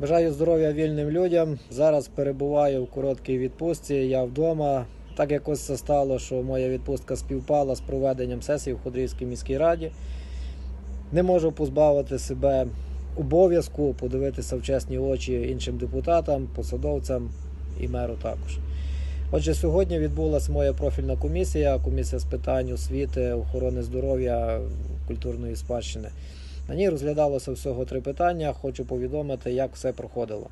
Бажаю здоров'я вільним людям. Зараз перебуваю в короткій відпустці. Я вдома. Так якось це стало, що моя відпустка співпала з проведенням сесії в Ходрівській міській раді. Не можу позбавити себе обов'язку подивитися в чесні очі іншим депутатам, посадовцям і меру також. Отже, сьогодні відбулася моя профільна комісія, комісія з питань освіти, охорони здоров'я, культурної спадщини. На ній розглядалося всього три питання. Хочу повідомити, як все проходило.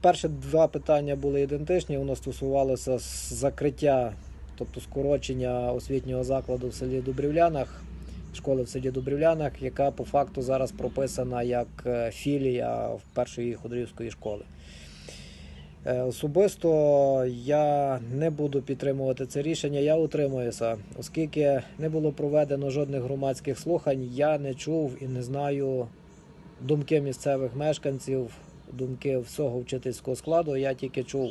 Перші два питання були ідентичні. Воно стосувалося закриття, тобто скорочення освітнього закладу в селі Дубрівлянах, школи в селі Дубрівлянах, яка по факту зараз прописана як е, філія першої ходорівської школи. Е, Особисто я не буду підтримувати це рішення, я утримуюся, оскільки не було проведено жодних громадських слухань, я не чув і не знаю думки місцевих мешканців, думки всього вчительського складу. Я тільки чув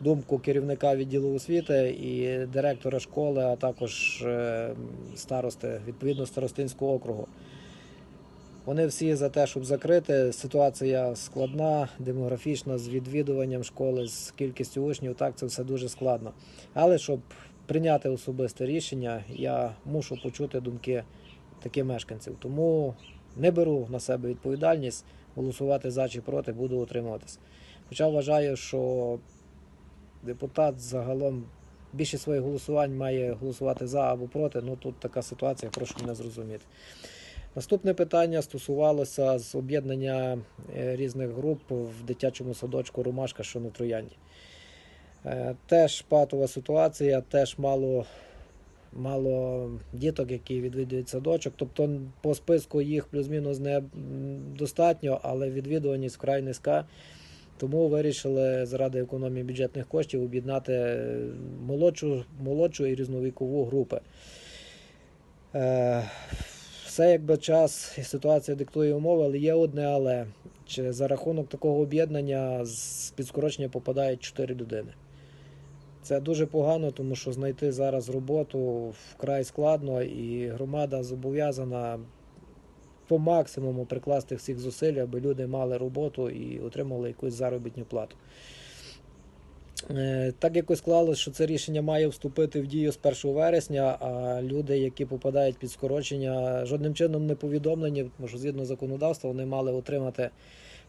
думку керівника відділу освіти і директора школи, а також е, старости, відповідно старостинського округу. Вони всі за те, щоб закрити. Ситуація складна, демографічна, з відвідуванням школи, з кількістю учнів. Так, це все дуже складно. Але щоб прийняти особисте рішення, я мушу почути думки таких мешканців. Тому не беру на себе відповідальність голосувати за чи проти, буду утримуватися. Хоча вважаю, що депутат загалом більшість своїх голосувань має голосувати за або проти. Ну тут така ситуація, прошу мене зрозуміти. Наступне питання стосувалося з об'єднання е, різних груп в дитячому садочку Ромашка, що на Троянді. Е, Теж патова ситуація, теж мало, мало діток, які відвідують садочок. Тобто по списку їх плюс-мінус не достатньо, але відвідуваність вкрай низька. Тому вирішили заради економії бюджетних коштів об'єднати е, молодшу, молодшу і різновікову групи. Е, все якби час і ситуація диктує умови, але є одне але. Чи за рахунок такого об'єднання з під скорочення попадають 4 людини. Це дуже погано, тому що знайти зараз роботу вкрай складно, і громада зобов'язана по максимуму прикласти всіх зусиль, аби люди мали роботу і отримали якусь заробітну плату. Е, Так якось склалося, що це рішення має вступити в дію з 1 вересня, а люди, які попадають під скорочення, жодним чином не повідомлені, тому що згідно законодавства вони мали отримати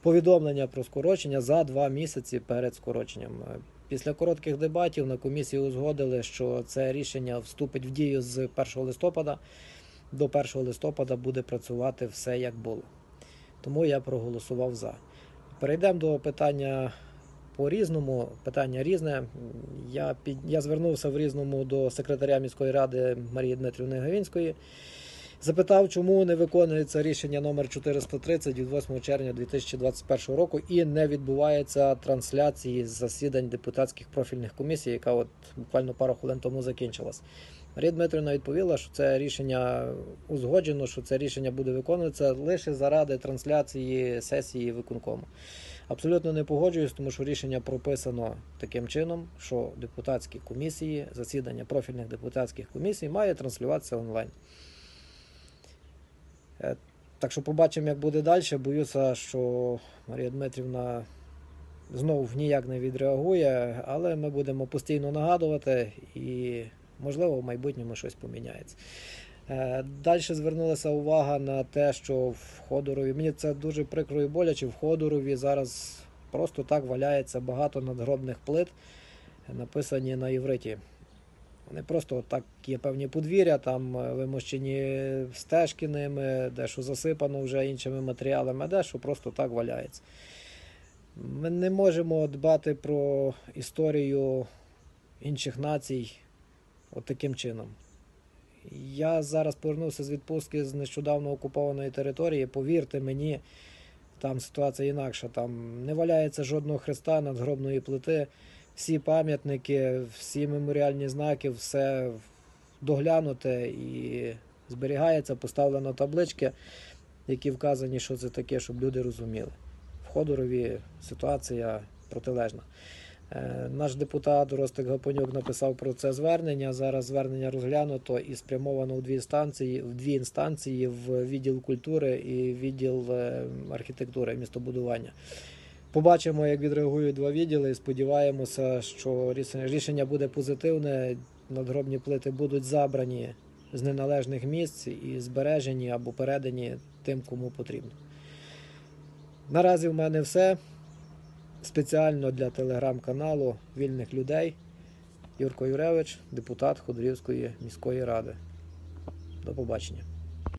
повідомлення про скорочення за два місяці перед скороченням. Е, Після коротких дебатів на комісії узгодили, що це рішення вступить в дію з 1 листопада. До 1 листопада буде працювати все як було. Тому я проголосував за. Перейдемо до питання по різному. Питання різне. Я, під... я звернувся в різному до секретаря міської ради Марії Дмитрівни Гавінської. Запитав, чому не виконується рішення номер 430 від 8 червня 2021 року і не відбувається трансляції засідань депутатських профільних комісій, яка от буквально пару хвилин тому закінчилась. Марія Дмитрівна відповіла, що це рішення узгоджено, що це рішення буде виконуватися лише заради трансляції сесії виконкому. Абсолютно не погоджуюсь, тому що рішення прописано таким чином, що депутатські комісії, засідання профільних депутатських комісій має транслюватися онлайн. Е, Так що побачимо, як буде далі. Боюся, що Марія Дмитрівна знову ніяк не відреагує, але ми будемо постійно нагадувати і, можливо, в майбутньому щось поміняється. Далі звернулася увага на те, що в Ходорові, мені це дуже прикро і боляче, в Ходорові зараз просто так валяється багато надгробних плит, написані на євриті. Вони просто так є певні подвір'я, там е, вимощені стежки ними, дещо засипано вже іншими матеріалами, а дещо просто так валяється. Ми не можемо дбати про історію інших націй от таким чином. Я зараз повернувся з відпустки з нещодавно окупованої території. Повірте мені, там ситуація інакша. Там не валяється жодного хреста надгробної плити. Всі пам'ятники, всі меморіальні знаки, все доглянуте і зберігається, поставлено таблички, які вказані, що це таке, щоб люди розуміли. В Ходорові ситуація протилежна. Е, Наш депутат Ростик Гапонюк написав про це звернення. Зараз звернення розглянуто і спрямовано в дві інстанції, в дві інстанції в відділ культури і відділ е, архітектури містобудування. Побачимо, як відреагують два відділи. Сподіваємося, що рішення буде позитивне. Надгробні плити будуть забрані з неналежних місць і збережені або передані тим, кому потрібно. Наразі в мене все. Спеціально для телеграм-каналу Вільних людей. Юрко Юревич, депутат Ходорівської міської ради. До побачення.